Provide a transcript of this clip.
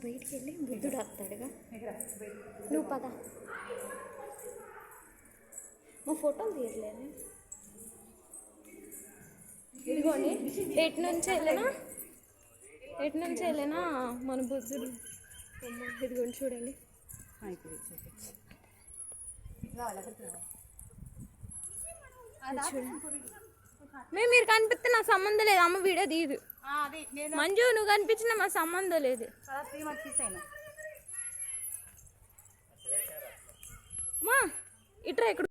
బయటికి వెళ్ళి బుద్ధుడు వస్తాడుగా నువ్వు పద. మా ఫోటోలు తీయట్లేదు. ఇదిగోని ఎటు నుంచి వెళ్ళినా? ఎటు నుంచి వెళ్ళినా మన బుద్ధుడు. అమ్మ ఇదిగోండి చూడండి. మేము మీరు కనిపిస్తే నాకు సంబంధం లేదు. అమ్మ వీడియో నేను మంజు నువ్వు కనిపించినా మా సంబంధం లేదు. అమ్మా ఇట్రా ఇక్కడ